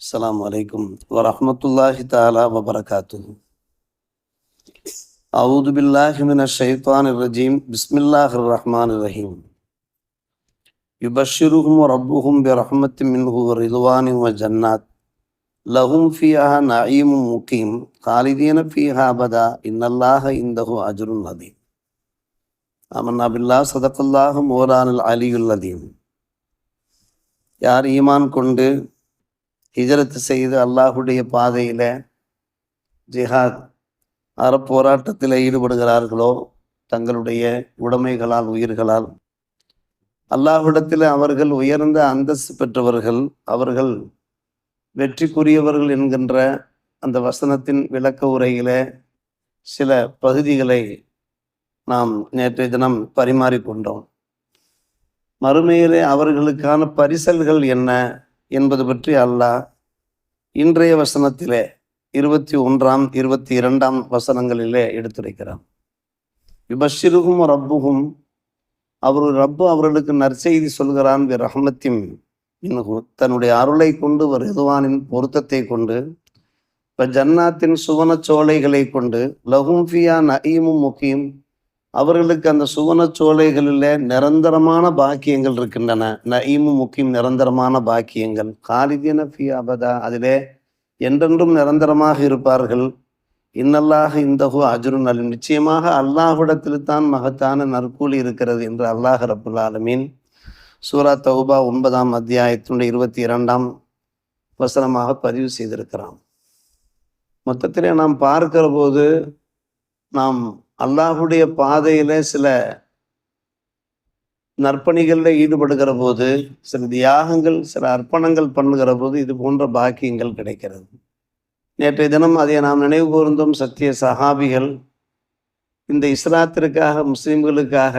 السلام عليكم ورحمة الله تعالى وبركاته أعوذ بالله من الشيطان الرجيم بسم الله الرحمن الرحيم يبشرهم ربهم برحمة منه ورضوان وجنات لهم فيها نعيم مقيم خالدين فيها أبدا إن الله عنده أجر عظيم آمنا بالله صدق الله مولانا العلي العظيم யார் ஈமான் கொண்டு ஹிஜரத்து செய்து அல்லாஹுடைய பாதையில் ஜிஹாத் அறப்போராட்டத்தில் ஈடுபடுகிறார்களோ தங்களுடைய உடைமைகளால் உயிர்களால். அல்லாஹ்விடத்தில் அவர்கள் உயர்ந்த அந்தஸ்து பெற்றவர்கள் அவர்கள் வெற்றிக்குரியவர்கள் என்கின்ற அந்த வசனத்தின் விளக்க உரையில சில பகுதிகளை நாம் நேற்றைய தினம் பரிமாறிக்கொண்டோம். மறுமையிலே அவர்களுக்கான பரிசல்கள் என்ன? என்பது பற்றி அல்லாஹ் இன்றைய வசனத்திலே இருபத்தி ஒன்றாம் இருபத்தி இரண்டாம் வசனங்களிலே எடுத்துரைக்கிறான். விபஷிருகும் ரப்புகும் அவர் ரப்பு அவர்களுக்கு நற்செய்தி சொல்கிறான் வி ரஹமத்தின் தன்னுடைய அருளை கொண்டு ஒரு எதுவானின் பொருத்தத்தை கொண்டு இப்போ ஜன்னாத்தின் சுவனச் சோலைகளை கொண்டு லகும் ஃபியா நயீமும் முக்கியம் அவர்களுக்கு அந்த சுவன சோலைகளில் நிரந்தரமான பாக்கியங்கள் இருக்கின்றன. நயீமும் முக்கியம் நிரந்தரமான பாக்கியங்கள். காலிதீன ஃபி அபதா. அதிலே என்றென்றும் நிரந்தரமாக இருப்பார்கள். இன்னல்லாக இந்தஹு அஜுருன் அலிம் நிச்சயமாக அல்லாஹ்விடத்தில் தான் மகத்தான நற்கூலி இருக்கிறது என்று அல்லாஹ் ரபுல் ஆலமீன் சூரா தௌபா ஒன்பதாம் அத்தியாயத்தினுடைய இருபத்தி இரண்டாம் வசனமாக பதிவு செய்திருக்கிறான். மொத்தத்திலே நாம் பார்க்கிற போது நாம் அல்லாஹுடைய பாதையில சில நற்பணிகளில் ஈடுபடுகிற போது சில தியாகங்கள் சில அர்ப்பணங்கள் பண்ணுகிற போது இது போன்ற பாக்கியங்கள் கிடைக்கிறது. நேற்றைய தினம் அதை நாம் நினைவு கூர்ந்தோம். சத்திய சஹாபிகள் இந்த இஸ்லாத்திற்காக முஸ்லீம்களுக்காக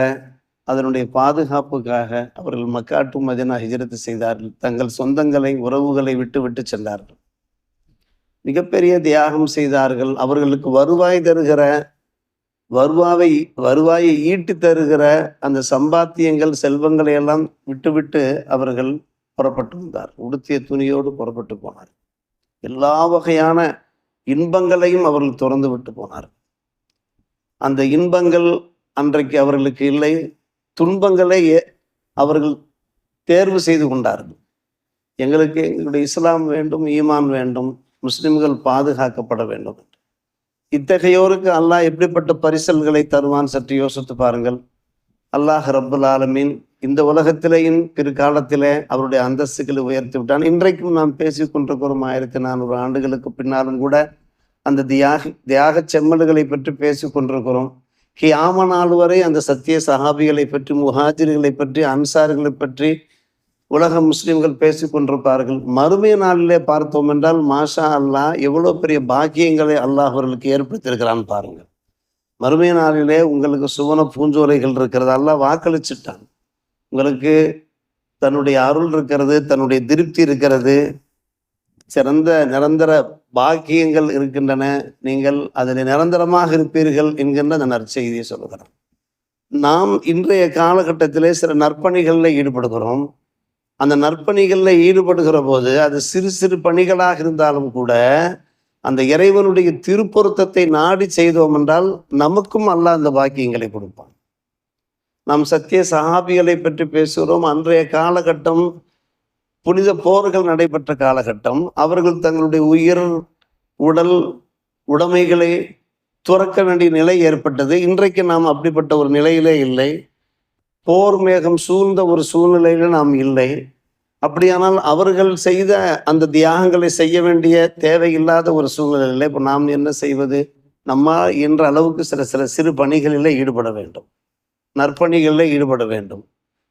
அதனுடைய பாதுகாப்புக்காக அவர்கள் மக்காட்டு மதினா ஹிஜரத்து செய்தார்கள். தங்கள் சொந்தங்களை உறவுகளை விட்டு விட்டு சென்றார்கள். மிகப்பெரிய தியாகம் செய்தார்கள். அவர்களுக்கு வருவாய் தருகிற வருவாவை வருவாயை ஈட்டி தருகிற அந்த சம்பாத்தியங்கள் செல்வங்களை எல்லாம் விட்டுவிட்டு அவர்கள் புறப்பட்டு வந்தார். உடுத்திய துணியோடு புறப்பட்டு போனார். எல்லா வகையான இன்பங்களையும் அவர்கள் துறந்து விட்டு போனார். அந்த இன்பங்கள் அன்றைக்கு அவர்களுக்கு இல்லை. துன்பங்களை அவர்கள் தேர்வு செய்து கொண்டார்கள். எங்களுக்கு எங்களுடைய இஸ்லாம் வேண்டும் ஈமான் வேண்டும் முஸ்லிம்கள் பாதுகாக்கப்பட வேண்டும். இத்தகையோருக்கு அல்லாஹ் எப்படிப்பட்ட பரிசல்களை தருவான்? சற்று யோசித்து பாருங்கள். அல்லாஹ் ரப்புல் ஆலமீன் இந்த உலகத்திலேயும் பிற்காலத்திலே அவருடைய அந்தஸ்துகளை உயர்த்தி விட்டான். இன்றைக்கும் நாம் பேசி கொண்டிருக்கிறோம் ஆயிரத்தி நானூறு ஆண்டுகளுக்கு பின்னாலும் கூட அந்த தியாக தியாக செம்மல்களை பற்றி பேசி கொண்டிருக்கிறோம். ஹியாம நாள் வரை அந்த சத்திய சஹாபிகளை பற்றி முஹாஜிர்களை பற்றி அன்சார்களை பற்றி உலக முஸ்லிம்கள் பேசி கொண்டிருப்பார்கள். மறுமை நாளிலே பார்த்தோம் என்றால் மாஷா அல்லாஹ் எவ்வளோ பெரிய பாக்கியங்களை அல்லாஹ் அவர்களுக்கு ஏற்படுத்தியிருக்கிறான்னு பாருங்கள். மறுமை நாளிலே உங்களுக்கு சுவன பூஞ்சோலைகள் இருக்கிறது. அல்லாஹ் வாக்களிச்சிட்டான். உங்களுக்கு தன்னுடைய அருள் இருக்கிறது தன்னுடைய திருப்தி இருக்கிறது. சிறந்த நிரந்தர பாக்கியங்கள் இருக்கின்றன. நீங்கள் அதில் நிரந்தரமாக இருப்பீர்கள் என்கின்ற அந்த நற்செய்தியை சொல்லுகிறோம் நாம் இன்றைய காலகட்டத்திலே சில நற்பணிகளில் ஈடுபடுகிறோம். அந்த நற்பணிகளில் ஈடுபடுகிற போது அது சிறு சிறு பணிகளாக இருந்தாலும் கூட அந்த இறைவனுடைய திருப்பொருத்தத்தை நாடி செய்தோம் என்றால் நமக்கும் அல்ல அந்த பாக்கியங்களை கொடுப்பான். நாம் சத்திய சஹாபிகளை பற்றி பேசுகிறோம். அன்றைய காலகட்டம் புனித போர்கள் நடைபெற்ற காலகட்டம். அவர்கள் தங்களுடைய உயிர் உடல் உடைமைகளை துறக்க வேண்டிய நிலை ஏற்பட்டது. இன்றைக்கு நாம் அப்படிப்பட்ட ஒரு நிலையிலே இல்லை. போர் மேகம் சூழ்ந்த ஒரு சூழ்நிலையில நாம் இல்லை. அப்படியானால் அவர்கள் செய்த அந்த தியாகங்களை செய்ய வேண்டிய தேவையில்லாத ஒரு சூழ்நிலையில் இப்போ நாம் என்ன செய்வது? நம்ம என்ற அளவுக்கு சில சில சிறு பணிகளில் ஈடுபட வேண்டும். நற்பணிகளில் ஈடுபட வேண்டும்.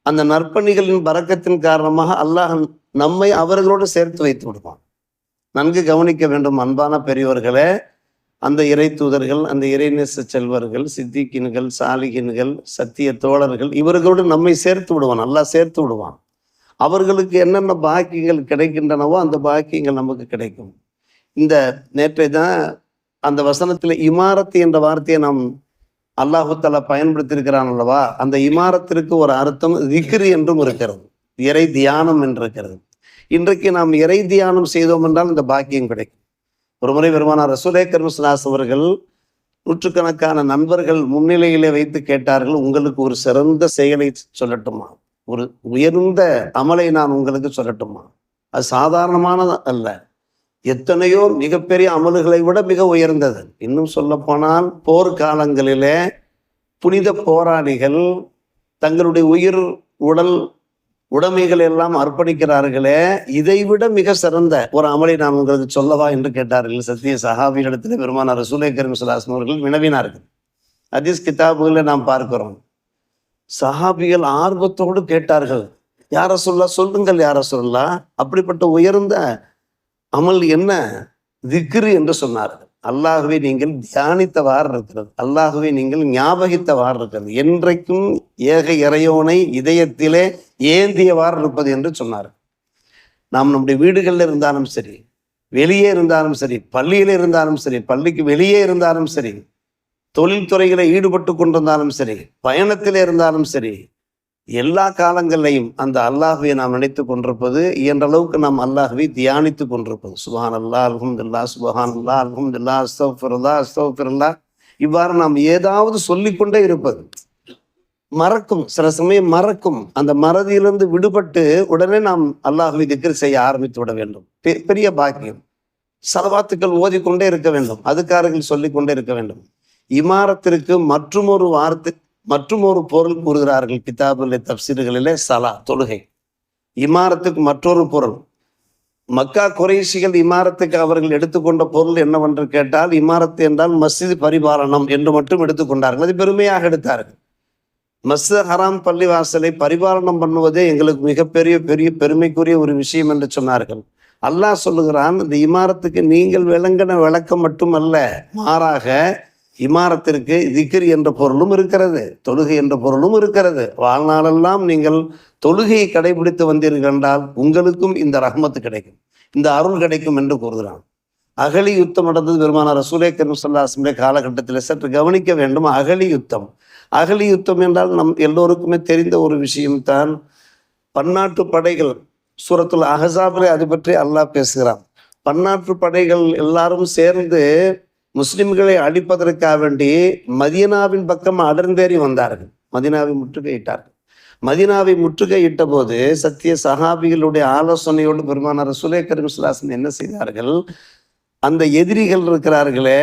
அந்த நற்பணிகளின் பறக்கத்தின் காரணமாக அல்லாஹ் நம்மை அவர்களோடு சேர்த்து வைத்து விடுவான். நன்கு கவனிக்க வேண்டும் அன்பான பெரியவர்களே அந்த இறை தூதர்கள் அந்த இறைநேச செல்வர்கள் சித்திக்கின்கள் சாலிகின்கள் சத்திய தோழர்கள் இவர்களோடு நம்மை சேர்த்து விடுவான். நல்லா சேர்த்து விடுவான். அவர்களுக்கு என்னென்ன பாக்கியங்கள் கிடைக்கின்றனவோ அந்த பாக்கியங்கள் நமக்கு கிடைக்கும். இந்த நேற்றை தான் அந்த வசனத்தில் இமாரத்து என்ற வார்த்தையை நாம் அல்லாஹு பயன்படுத்தியிருக்கிறான் அல்லவா? அந்த இமாரத்திற்கு ஒரு அர்த்தம் திக்ரி என்றும் இருக்கிறது. இறை தியானம் என்று இருக்கிறது. இன்றைக்கு நாம் இறை தியானம் செய்தோம் என்றால் இந்த பாக்கியம் கிடைக்கும். ஒரு முறை பெருமானார் ரசூலே கர்மஸ்லாஸ் அவர்கள் நூற்றுக்கணக்கான நண்பர்கள் முன்னிலையிலே வைத்து கேட்டார்கள் உங்களுக்கு ஒரு சிறந்த செயலை சொல்லட்டுமா? ஒரு உயர்ந்த அமலை நான் உங்களுக்கு சொல்லட்டுமா? அது சாதாரணமானது அல்ல. எத்தனையோ மிகப்பெரிய அமல்களை விட மிக உயர்ந்தது. இன்னும் சொல்லப்போனால் போர்க்காலங்களிலே புனித போராளிகள் தங்களுடைய உயிர் உடல் உடைமைகள் எல்லாம் அர்ப்பணிக்கிறார்களே இதைவிட மிக சிறந்த ஒரு அமலை நான் உங்களுக்கு சொல்லவா என்று கேட்டார்கள் சத்திய சஹாபியிடத்தில் பெருமானார் ரசூலை கரீம் சுல்லாஸ்லம் அவர்கள் வினவினார்கள். ஹதீஸ் கிதாபுகளை நாம் பார்க்கிறோம். சஹாபிகள் ஆர்வத்தோடு கேட்டார்கள் யார சொல்லா சொல்லுங்கள் யார சொல்லா அப்படிப்பட்ட உயர்ந்த அமல் என்ன? திக்ரு என்று சொன்னார்கள். அல்லாகவே நீங்கள் தியானித்தவாறு இருக்கிறது. அல்லாகவே நீங்கள் ஞாபகித்தவாறு இருக்கிறது. என்றைக்கும் ஏக இறையோனை இதயத்திலே ஏந்தியவாறு இருப்பது என்று சொன்னார் நாம் நம்முடைய வீடுகளில் இருந்தாலும் சரி வெளியே இருந்தாலும் சரி பள்ளியில் இருந்தாலும் சரி பள்ளிக்கு வெளியே இருந்தாலும் சரி தொழில்துறைகளை ஈடுபட்டு கொண்டிருந்தாலும் சரி பயணத்தில் இருந்தாலும் சரி எல்லா காலங்களிலையும் அந்த அல்லாஹுவை நாம் நினைத்து கொண்டிருப்பது இயன்ற அளவுக்கு நாம் அல்லாஹுவை தியானித்து கொண்டிருப்பது. சுபான் அல்லா அல்ஹம்துல்லா சுபஹான் அல்லா அல்ஹம்துல்லா அஸ்தபிரல்லா அஸ்தபிரல்லா இவ்வாறு நாம் ஏதாவது சொல்லிக்கொண்டே இருப்பது. மறக்கும் சில சமயம் மறக்கும். அந்த மறதியிலிருந்து விடுபட்டு உடனே நாம் அல்லாஹுவை திக்கர் செய்ய ஆரம்பித்து விட வேண்டும். பெ- பெரிய பாக்கியம். சலவாத்துக்கள் ஓதிக்கொண்டே இருக்க வேண்டும். அதுக்காரர்கள் சொல்லிக்கொண்டே இருக்க வேண்டும். இமாரத்திற்கு மற்றுமொரு வார்த்தை மற்றுமொரு பொருள் கூறுகிறார்கள் கிதாபுல்ல தப்சீர்களிலே சலா தொழுகை. இமாரத்துக்கு மற்றொரு பொருள். மக்கா குறைஷிகள் இமாரத்துக்கு அவர்கள் எடுத்துக்கொண்ட பொருள் என்னவென்று கேட்டால் இமாரத்து என்றால் மஸ்ஜித் பரிபாலனம் என்று மட்டும் எடுத்துக்கொண்டார்கள். அது பெருமையாக எடுத்தார்கள். மஸ்ஜித் ஹராம் பள்ளிவாசலை பரிபாலனம் பண்ணுவதே எங்களுக்கு மிகப்பெரிய பெரிய பெருமைக்குரிய ஒரு விஷயம் என்று சொன்னார்கள். அல்லாஹ் சொல்லுகிறான் இந்த இமாரத்துக்கு நீங்கள் விளங்கின விளக்கம் மட்டுமல்ல மாறாக இமாரத்திற்கு திக்ர் என்ற பொருளும் இருக்கிறது தொழுகை என்ற பொருளும் இருக்கிறது. வாழ்நாளெல்லாம் நீங்கள் தொழுகையை கடைபிடித்து வந்தீர்கள் என்றால் உங்களுக்கும் இந்த ரஹ்மத்து கிடைக்கும் இந்த அருள் கிடைக்கும் என்று கூறுகிறான். அகலி யுத்தம் நடந்தது பெருமானார் ரசூலே கருமசல்லாசனுடைய காலகட்டத்தில் சற்று கவனிக்க வேண்டும் அகலி யுத்தம். அகலி யுத்தம் என்றால் நம் எல்லோருக்குமே தெரிந்த ஒரு விஷயம்தான். பன்னாட்டு படைகள் சூரத்துல் அஹசாபிலே அது பற்றி அல்லாஹ் பேசுகிறான். பன்னாட்டு படைகள் எல்லாரும் சேர்ந்து முஸ்லிம்களை அழிப்பதற்காக வேண்டி மதீனாவின் பக்கம் அடர்ந்தேறி வந்தார்கள். மதீனாவை முற்றுகையிட்டார்கள். மதீனாவை முற்றுகையிட்ட போது சத்திய சகாபிகளுடைய ஆலோசனையோடு பெருமானார் சுலே கரிம்சுலாசன் என்ன செய்தார்கள்? அந்த எதிரிகள் இருக்கிறார்களே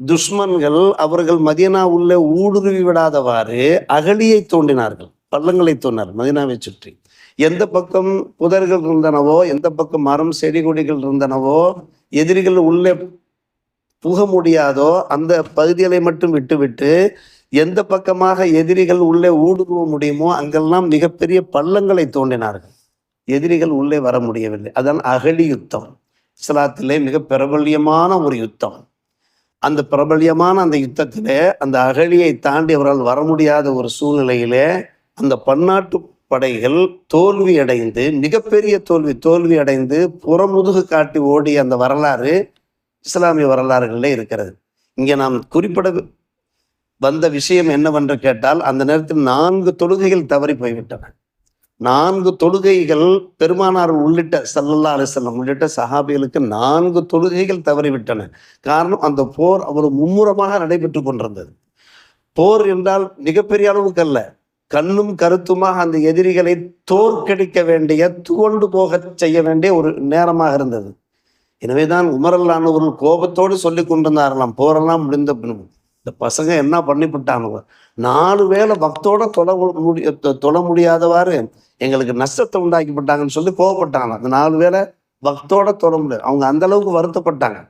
துஷ்மன்கள் அவர்கள் மதியனா உள்ளே ஊடுருவி விடாதவாறு அகழியை தோண்டினார்கள். பள்ளங்களை தோண்டினார் மதினாவை சுற்றி. எந்த பக்கம் புதர்கள் இருந்தனவோ எந்த பக்கம் மரம் செடி கொடிகள் இருந்தனவோ எதிரிகள் உள்ளே புக முடியாதோ அந்த பகுதிகளை மட்டும் விட்டுவிட்டு எந்த பக்கமாக எதிரிகள் உள்ளே ஊடுருவ முடியுமோ அங்கெல்லாம் மிகப்பெரிய பள்ளங்களை தோண்டினார்கள். எதிரிகள் உள்ளே வர முடியவில்லை. அதான் அகழி யுத்தம். இஸ்லாத்திலே மிக பிரபல்யமான ஒரு யுத்தம். அந்த பிரபல்யமான அந்த யுத்தத்திலே அந்த அகழியை தாண்டி அவரால் வர முடியாத ஒரு சூழ்நிலையிலே அந்த பன்னாட்டு படைகள் தோல்வி அடைந்து மிகப்பெரிய தோல்வி தோல்வி அடைந்து புறமுதுகு காட்டி ஓடிய அந்த வரலாறு இஸ்லாமிய வரலாறுகளில் இருக்கிறது. இங்கே நாம் குறிப்பிட வந்த விஷயம் என்னவென்று கேட்டால் அந்த நேரத்தில் நான்கு தொழுகைகள் தவறி போய்விட்டன. நான்கு தொழுகைகள் பெருமானார் உள்ளிட்ட சல்லல்லா அலிசல்லம் உள்ளிட்ட சஹாபிகளுக்கு நான்கு தொழுகைகள் தவறிவிட்டன. காரணம் அந்த போர் அவ்வளவு மும்முரமாக நடைபெற்று கொண்டிருந்தது. போர் என்றால் மிகப்பெரிய அளவுக்கு அல்ல. கண்ணும் கருத்துமாக அந்த எதிரிகளை தோற்கடிக்க வேண்டிய துவண்டு போக செய்ய வேண்டிய ஒரு நேரமாக இருந்தது. எனவேதான் உமரல்லானவர்கள் கோபத்தோடு சொல்லி கொண்டிருந்தார்களாம். போரெல்லாம் முடிந்த பின் இந்த பசங்க என்ன பண்ணிவிட்டானுங்க நாலு வேளை பக்தோட தொலை முடிய தொலை முடியாதவாறு எங்களுக்கு நஷ்டத்தை உண்டாக்கிவிட்டாங்கன்னு சொல்லி கோவப்பட்டாங்க அந்த நாலு வேளை பக்தோட தொழ முடியாது அவங்க அந்த அளவுக்கு வருத்தப்பட்டாங்க.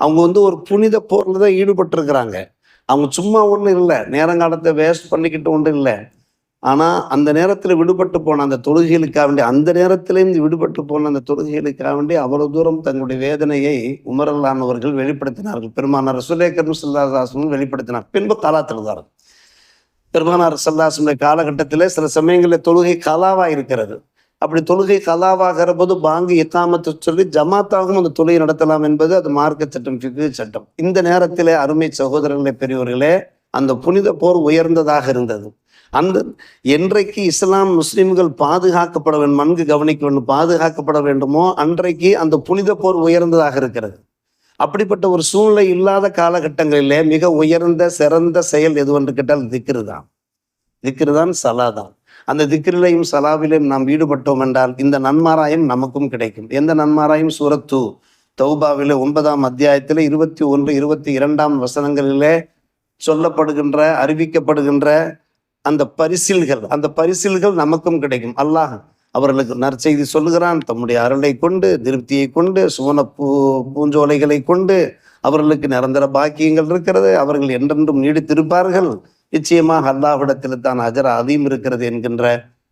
அவங்க வந்து ஒரு புனித போர்ல தான் ஈடுபட்டிருக்கிறாங்க. அவங்க சும்மா ஒன்றும் இல்லை. நேரங்காலத்தை வேஸ்ட் பண்ணிக்கிட்டு ஒன்றும் இல்லை. ஆனால் அந்த நேரத்தில் விடுபட்டு போன அந்த தொழுகைகளுக்காக வேண்டிய அந்த நேரத்திலேயும் விடுபட்டு போன அந்த தொழுகைகளுக்காக வேண்டி அவ்வளவு தூரம் தங்களுடைய வேதனையை உமரல்லானவர்கள் வெளிப்படுத்தினார்கள். பெருமானார் சுலேக்கரும் சல்லாசாசனும் வெளிப்படுத்தினார். பின்பு காலாத்திருந்தார்கள் பெருமானார் சல்லாசனுடைய காலகட்டத்தில் சில சமயங்களில் தொழுகை கலாவாக இருக்கிறது. அப்படி தொழுகை கலாவாகிற போது பாங்கு இக்காமத்து சொல்லி ஜமாத்தாகவும் அந்த தொழுகை நடத்தலாம் என்பது அது மார்க்க சட்டம் ஃபிக்கு சட்டம். இந்த நேரத்திலே அருமை சகோதரர்களே பெரியவர்களே அந்த புனித போர் உயர்ந்ததாக இருந்தது. அந்த என்றைக்கு இஸ்லாம் முஸ்லிம்கள் பாதுகாக்கப்பட வேண்டும் நன்கு கவனிக்க வேண்டும் பாதுகாக்கப்பட வேண்டுமோ அன்றைக்கு அந்த புனித போர் உயர்ந்ததாக இருக்கிறது. அப்படிப்பட்ட ஒரு சூழ்நிலை இல்லாத காலகட்டங்களிலே மிக உயர்ந்த சிறந்த செயல் எதுவென்று கேட்டால் திக்ரு தான். திக்ரு தான் சலா தான். அந்த திக்ரிலையும் சலாவிலையும் நாம் ஈடுபட்டோம் என்றால் இந்த நன்மாராயம் நமக்கும் கிடைக்கும். எந்த நன்மாராயம்? சூரத்து தௌபாவிலே ஒன்பதாம் அத்தியாயத்தில் இருபத்தி ஒன்று இருபத்தி இரண்டாம் வசனங்களிலே சொல்லப்படுகின்ற அறிவிக்கப்படுகின்ற அந்த பரிசில்கள் அந்த பரிசில்கள் நமக்கும் கிடைக்கும். அல்லாஹ் அவர்களுக்கு நற்செய்தி சொல்லுகிறான். தம்முடைய அருளை கொண்டு திருப்தியை கொண்டு சுவன பூ பூஞ்சோலைகளை கொண்டு அவர்களுக்கு நிரந்தர பாக்கியங்கள் இருக்கிறது. அவர்கள் என்றென்றும் நீடித்திருப்பார்கள். நிச்சயமாக அல்லாஹ்விடத்தில் தான் அஜர அதிகம் இருக்கிறது என்கின்ற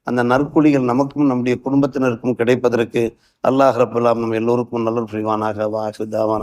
அந்த நற்குழிகள் நமக்கும் நம்முடைய குடும்பத்தினருக்கும் கிடைப்பதற்கு அல்லாஹ் ரபுல்லாம் நம் எல்லோருக்கும் நல்ல புரிவானாக. வாசுதாவான